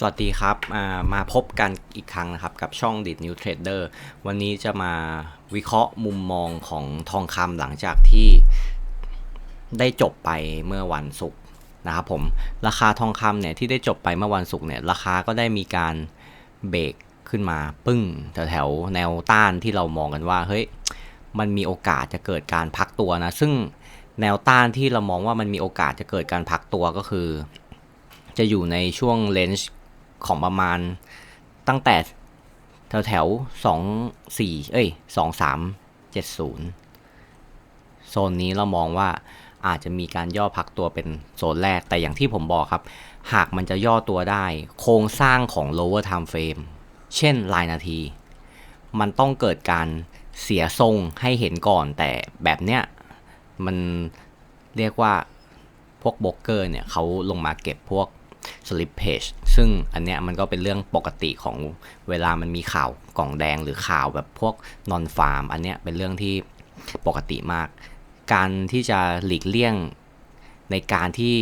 สวัสดีครับามาพบกันอีกครั้งนะครับ กับช่องดิดนิวเทรดเดอร์วันนี้จะมาวิเคราะห์มุมมองของทองคำหลังจากที่ได้จบไปเมื่อวันศุกร์นะครับผม ราคาทองคำเนี่ยที่ได้จบไปเมื่อวันศุกร์เนี่ยราคาก็ได้มีการเบรกขึ้นมาปึ้งแถวแถวแนวต้านที่เรามองกันว่าเฮ้ยมันมีโอกาสจะเกิดการพักตัวนะ ซึ่งแนวต้านที่เรามองว่ามันมีโอกาสจะเกิดการพักตัวก็คือ จะอยู่ในช่วงเลนจ์ ของประมาณตั้งแต่แถวแถวสองสี่เอ้ยสองสามเจ็ดศูนย์โซนนี้เรามองว่าอาจจะมีการย่อพักตัวเป็นโซนแรกแต่อย่างที่ผมบอกครับ หากมันจะย่อตัวได้ โครงสร้างของ lower time frame เช่นรายนาที มันต้องเกิดการเสียทรงให้เห็นก่อน แต่แบบเนี้ยมันเรียกว่าพวกโบรกเกอร์เนี่ยเขาลงมาเก็บพวก slippage ซึ่งอันเนี้ยมันก็เป็นเรื่องปกติของเวลามันมีข่าวกล่องแดงหรือข่าวแบบพวก non farm อันเนี้ยเป็นเรื่องที่ปกติมาก การที่จะหลีกเลี่ยงในการที่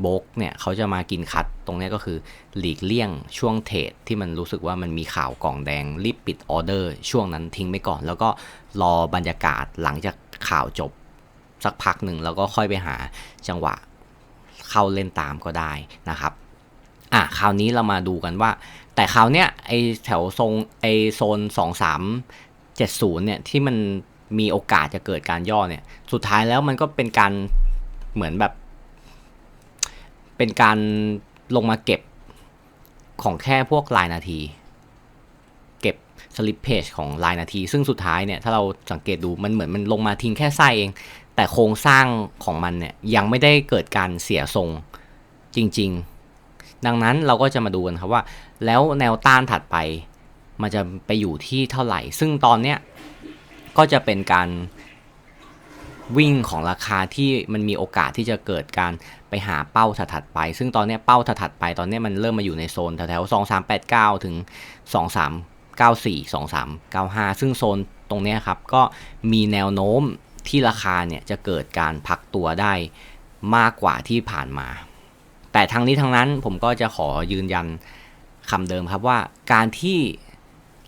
โบกเนี่ยเขาจะมากินคัดตรงนี้ก็คือหลีกเลี่ยงช่วงเทรดที่มันรู้สึกว่ามันมีข่าวกล่องแดง รีบปิดออเดอร์ช่วงนั้นทิ้งไปก่อน แล้วก็รอบรรยากาศหลังจากข่าวจบสักพักหนึ่งแล้วก็ค่อยไปหาจังหวะ เข้าเล่นตามก็ได้นะครับอะคราวนี้เรามาดูกันว่า แต่คราวเนี้ยไอแถวทรงไอโซน 2 3 7 0เนี่ยที่มันมีโอกาสจะเกิดการย่อเนี่ยสุดท้ายแล้วมันก็เป็นการเหมือนแบบ เป็นการลงมาเก็บของแค่พวกรายนาที เก็บสลิปเพจของรายนาที ซึ่งสุดท้ายเนี่ยถ้าเราสังเกตดูมันเหมือนมันลงมาทิ้งแค่ไส้เอง แต่โครงสร้างของมันเนี่ยยังไม่ได้เกิดการเสียทรงจริง ๆ ดังนั้นเราก็จะมาดูกันครับว่า แล้วแนวต้านถัดไป มันจะไปอยู่ที่เท่าไหร่ ซึ่งตอนเนี้ยก็จะเป็นการวิ่งของราคาที่มันมีโอกาสที่จะเกิดการไปหาเป้าถัดๆไป ซึ่งตอนนี้เป้าถัดๆไป ตอนนี้มันเริ่มมาอยู่ในโซนแถวๆสองสามแปดเก้าถึงสองสามเก้าสี่สองสามเก้าห้าซึ่งโซนตรงนี้ครับก็มีแนวโน้ม ที่ราคาเนี่ยจะเกิดการพักตัวได้มากกว่าที่ผ่านมา แต่ทั้งนี้ทั้งนั้นผมก็จะขอยืนยันคำเดิมครับว่าการที่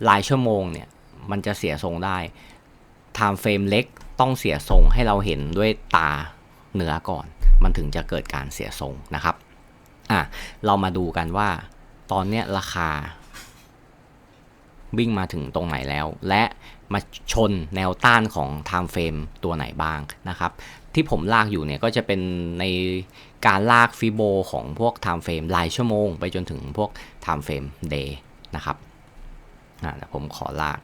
รายชั่วโมงเนี่ยมันจะเสียทรงได้ time frame เล็กต้องเสียทรงให้เราเห็นด้วยตาเนื้อก่อน มันถึงจะเกิดการเสียทรงนะครับอะเรามาดูกันว่าตอนนี้ราคา วิ่งมาถึงตรงไหนแล้ว และมาชนแนวต้านของ time frame ตัวไหนบ้างนะครับ ที่ผมลากอยู่เนี่ยก็จะเป็นในการลากฟิโบของพวก time frame รายชั่วโมง ไปจนถึงพวก time frame day นะครับอะเดี๋ยวผมขอลาก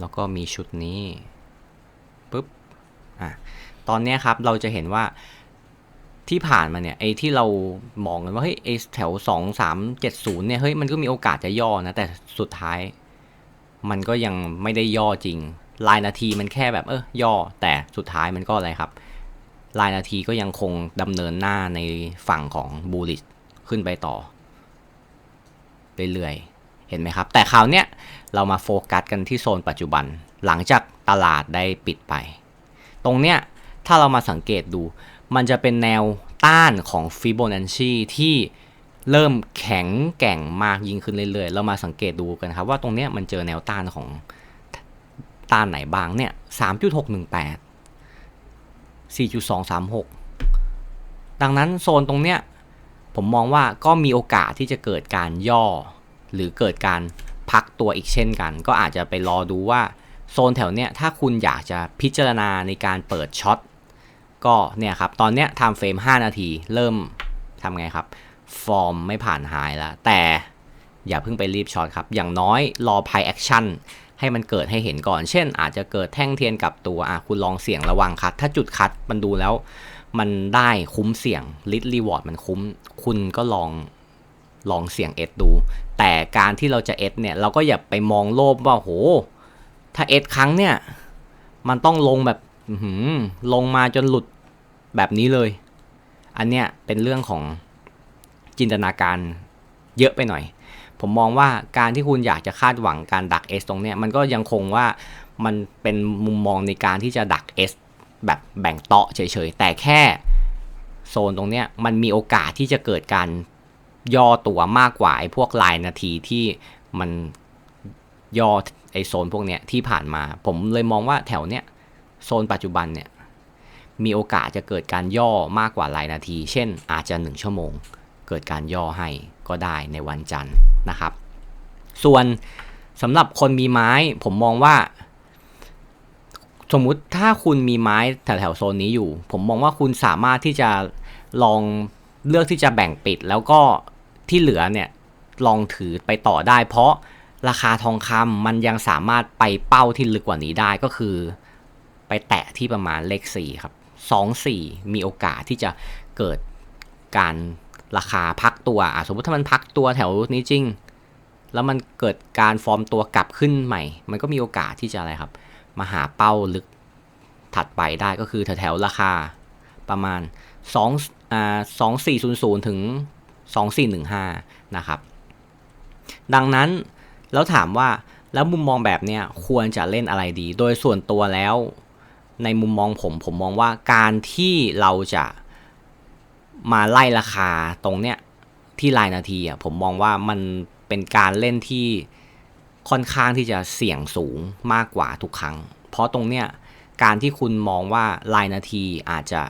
แล้วก็มีชุดนี้ปุ๊บอะตอนนี้ครับเราจะเห็นว่า ที่ผ่านมาเนี่ยไอ้ที่เรามองกันว่าเฮ้ยไอ้แถว2 3 7 0เจ็ดศูนย์เนี่ยเฮ้ยมันก็มีโอกาสจะย่อนะแต่สุดท้าย มันก็ยังไม่ได้ย่อจริงรายนาทีมันแค่แบบเออย่อ แต่สุดท้ายมันก็อะไรครับรายนาทีก็ยังคงดำเนินหน้าในฝั่งของบูลิชขึ้นไปต่อเรื่อยๆเห็นไหมครับ แต่คราวเนี้ยเรามาโฟกัสกันที่โซนปัจจุบันหลังจากตลาดได้ปิดไป ตรงเนี้ย ถ้าเรามาสังเกตดู มันจะเป็นแนวต้านของฟิโบนัชชีที่เริ่มแข็งแกร่งมากยิ่งขึ้นเรื่อยๆ เรามาสังเกตดูกันครับว่าตรงเนี้ยมันเจอแนวต้านของต้านไหนบ้างเนี่ยสามจุดหกหนึ่งแปดสี่จุดสองสามหกดังนั้นโซนตรงเนี้ยผมมองว่าก็มีโอกาสที่จะเกิดการย่อ หรือเกิดการพักตัวอีกเช่นกัน ก็อาจจะไปรอดูว่าโซนแถวเนี้ยถ้าคุณอยากจะพิจารณาในการเปิดช็อต ก็เนี่ยครับ ตอนเนี้ยไทม์เฟรม5นาที เริ่มทำไงครับ ฟอร์มไม่ผ่านหายแล้ว แต่อย่าเพิ่งไปรีบช็อตครับ อย่างน้อยรอพายแอคชั่นให้มันเกิดให้เห็นก่อน เช่น อาจจะเกิดแท่งเทียนกับตัวอะคุณลองเสี่ยงระวังคัด ถ้าจุดคัดมันดูแล้ว มันได้คุ้มเสี่ยงลิทรีวอร์ดมันคุ้ม คุณก็ลองลองเสี่ยงเอสดู แต่การที่เราจะเอสเนี่ยเราก็อย่าไปมองโลภว่าโห ถ้าเอสครั้งเนี่ย มันต้องลงแบบลงมาจนหลุด แบบนี้เลย อันเนี้ยเป็นเรื่องของจินตนาการเยอะไปหน่อย ผมมองว่าการที่คุณอยากจะคาดหวังการดัก S ตรงเนี้ยมันก็ยังคงว่ามันเป็นมุมมองในการที่จะดัก S แบบแบ่งเตาะเฉยๆ แต่แค่โซนตรงเนี้ยมันมีโอกาสที่จะเกิดการย่อตัวมากกว่าไอ้พวกลายนาทีที่มันย่อไอ้โซนพวกเนี้ยที่ผ่านมา ผมเลยมองว่าแถวเนี้ยโซนปัจจุบันเนี่ย มีโอกาสจะเกิดการย่อมากกว่าลายนาที เช่นอาจจะ 1 ชั่วโมง เกิดการย่อให้ก็ได้ในวันจันทร์นะครับ ส่วนสำหรับคนมีไม้ผมมองว่า สมมุติถ้าคุณมีไม้แถวๆโซนนี้อยู่ ผมมองว่าคุณสามารถที่จะลองเลือกที่จะแบ่งปิด แล้วก็ที่เหลือเนี่ยลองถือไปต่อได้ เพราะราคาทองคำมันยังสามารถไปเป้าที่ลึกกว่านี้ได้ก็คือ ไปแตะที่ประมาณเลข4ครับ 2 4 มีโอกาสที่จะเกิดการราคาพักตัวสมมติถ้ามันพักตัวแถวนี้จริง แล้วมันเกิดการฟอร์มตัวกลับขึ้นใหม่ มันก็มีโอกาสที่จะอะไรครับ มาหาเป้าลึกถัดไปได้ก็คือแถวๆราคาประมาณ2อ่า2400 ถึง 2415 นะครับ ดังนั้นแล้วถามว่าแล้วมุมมองแบบเนี้ยควรจะเล่นอะไรดี โดยส่วนตัวแล้ว ในมุมมองผมผมมองว่าการที่เราจะมาไล่ราคาตรงเนี้ยที่รายนาทีอะผมมองว่ามันเป็นการเล่นที่ค่อนข้างที่จะเสี่ยงสูงมากกว่าทุกครั้ง เพราะตรงเนี้ยการที่คุณมองว่ารายนาทีอาจจะ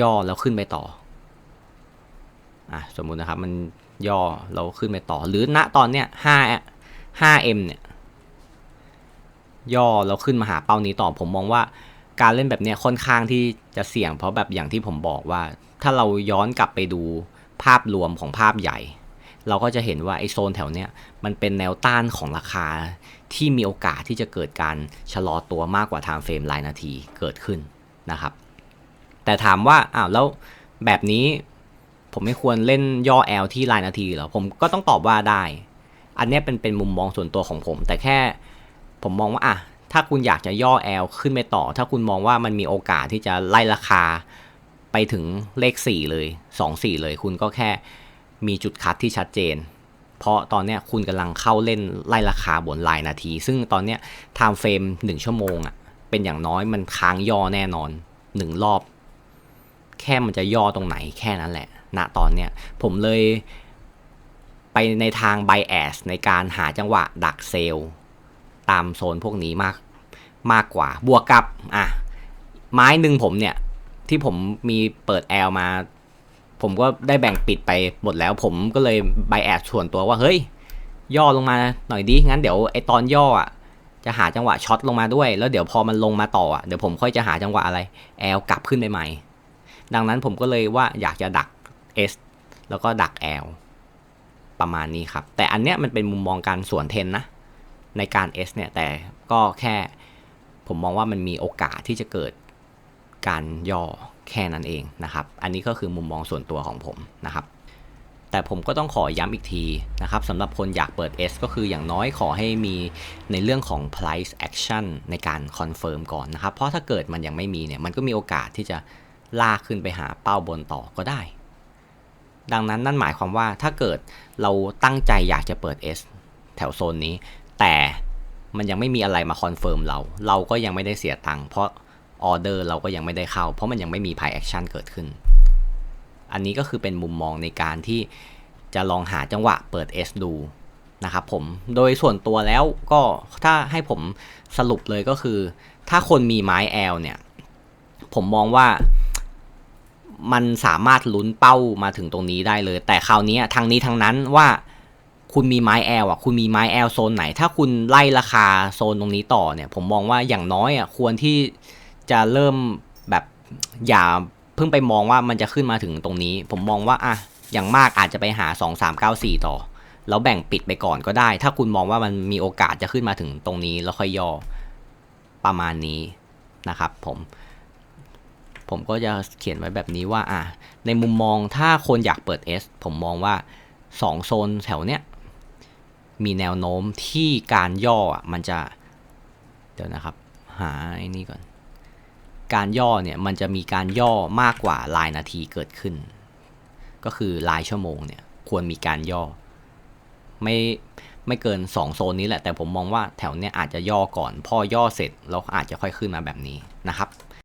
ย่อแล้วขึ้นไปต่ออะสมมุตินะครับมันย่อเราขึ้นไปต่อ หรือณตอนเนี้ย5 5m เนี่ยย่อแล้วขึ้นมาหาเป้านี้ต่อผมมองว่า การเล่นแบบเนี้ยค่อนข้างที่จะเสี่ยง เพราะแบบอย่างที่ผมบอกว่า ถ้าเราย้อนกลับไปดูภาพรวมของภาพใหญ่ เราก็จะเห็นว่าไอโซนแถวเนี้ยมันเป็นแนวต้านของราคาที่มีโอกาสที่จะเกิดการชะลอตัวมากกว่าไทม์เฟรมรายนาทีเกิดขึ้นนะครับ แต่ถามว่าอ้าวแล้วแบบนี้ผมไม่ควรเล่นย่อ L ที่รายนาทีหรอผมก็ต้องตอบว่าได้ อันนี้เป็นเป็นมุมมองส่วนตัวของผม แต่แค่ผมมองว่าอะ ถ้าคุณอยากจะย่อ L ขึ้นไปต่อ ถ้าคุณมองว่ามันมีโอกาสที่จะไล่ราคาไปถึงเลข 4 เลย 2 4 เลย คุณก็แค่มีจุดคัดที่ชัดเจน เพราะตอนนี้คุณกำลังเข้าเล่นไล่ราคาบนรายนาที ซึ่งตอนนี้ไทม์เฟรม1 ชั่วโมงอะ่ะเป็นอย่างน้อยมันค้างย่อแน่นอน 1 รอบ แค่มันจะย่อตรงไหนแค่นั้นแหละณตอนเนี้ยผมเลยไปในทาง bias ในการหาจังหวะดักเซลล์ ตามโซนพวกนี้มากมากกว่า บวกกับอะไม้หนึ่งผมเนี่ย ที่ผมมีเปิดแอลมา ผมก็ได้แบ่งปิดไปหมดแล้ว ผมก็เลยไบแอดส่วนตัวว่าเฮ้ย ย่อลงมาหน่อยดิงั้นเดี๋ยวไอตอนย่ออะจะหาจังหวะช็อตลงมาด้วย แล้วเดี๋ยวพอมันลงมาต่ออะเดี๋ยวผมค่อยจะหาจังหวะอะไรแอลกลับขึ้นไปใหม่ ดังนั้นผมก็เลยว่าอยากจะดัก S แล้วก็ดัก L ประมาณนี้ครับ แต่อันเนี้ยมันเป็นมุมมองการสวนเทนนะ ในการ S เนี่ย แต่ก็แค่ผมมองว่ามันมีโอกาสที่จะเกิดการย่อแค่นั้นเองนะครับ อันนี้ก็คือมุมมองส่วนตัวของผมนะครับ แต่ผมก็ต้องขอย้ำอีกทีนะครับสำหรับคนอยากเปิด S ก็คืออย่างน้อยขอให้มีในเรื่องของ price action ในการคอนเฟิร์มก่อนนะครับ เพราะถ้าเกิดมันยังไม่มีเนี่ย มันก็มีโอกาสที่จะลากขึ้นไปหาเป้าบนต่อก็ได้ ดังนั้นนั่นหมายความว่าถ้าเกิดเราตั้งใจอยากจะเปิด S แถวโซนนี้ แต่มันยังไม่มีอะไรมาคอนเฟิร์มเรา เราก็ยังไม่ได้เสียตังค์เพราะออเดอร์เราก็ยังไม่ได้เข้า เพราะมันยังไม่มีพายแอคชั่นเกิดขึ้น อันนี้ก็คือเป็นมุมมองในการที่จะลองหาจังหวะเปิด S ดูนะครับผม โดยส่วนตัวแล้วก็ถ้าให้ผมสรุปเลยก็คือ ถ้าคนมีไม้ L เนี่ย ผมมองว่ามันสามารถลุ้นเป้ามาถึงตรงนี้ได้เลย แต่คราวนี้ทางนี้ทางนั้นว่า คุณมีไม้แอลอะคุณมีไม้แอลโซนไหน ถ้าคุณไล่ราคาโซนตรงนี้ต่อเนี่ย ผมมองว่าอย่างน้อยอะควรที่จะเริ่มแบบอย่าเพิ่งไปมองว่ามันจะขึ้นมาถึงตรงนี้ ผมมองว่าอะอย่างมากอาจจะไปหา 2 3 9 4 ต่อ แล้วแบ่งปิดไปก่อนก็ได้ ถ้าคุณมองว่ามันมีโอกาสจะขึ้นมาถึงตรงนี้แล้วค่อยย่อประมาณนี้นะครับผมผมก็จะเขียนไว้แบบนี้ว่าอะในมุมมองถ้าคนอยากเปิด S ผมมองว่า 2 โซนแถวเนี้ย มีแนวโน้มที่การย่อมันจะ เดี๋ยวนะครับ หาไอ้นี่ก่อน การย่อเนี่ยมันจะมีการย่อมากกว่าลายนาทีเกิดขึ้น ก็คือลายชั่วโมงเนี่ยควรมีการย่อ ไม่ไม่เกิน 2 โซนนี้แหละ แต่ผมมองว่าแถวเนี้ยอาจจะย่อก่อน พอย่อเสร็จเราอาจจะค่อยขึ้นมาแบบนี้นะครับ